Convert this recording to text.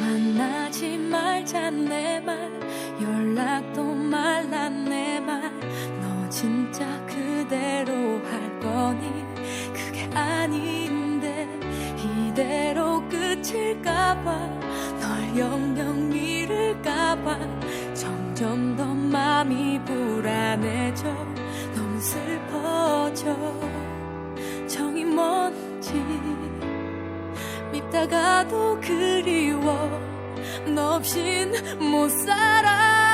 만나지 말자 내 말. 연락도 말라 내 말. 너 진짜 그대로 할 거니? 그게 아닌데 이대로 끝일까봐 널 잃을까봐 점점 더 마음이 불안해져. 너무 슬퍼져. 정이 뭔지 밉다가도 그리워. 너 없인 못 살아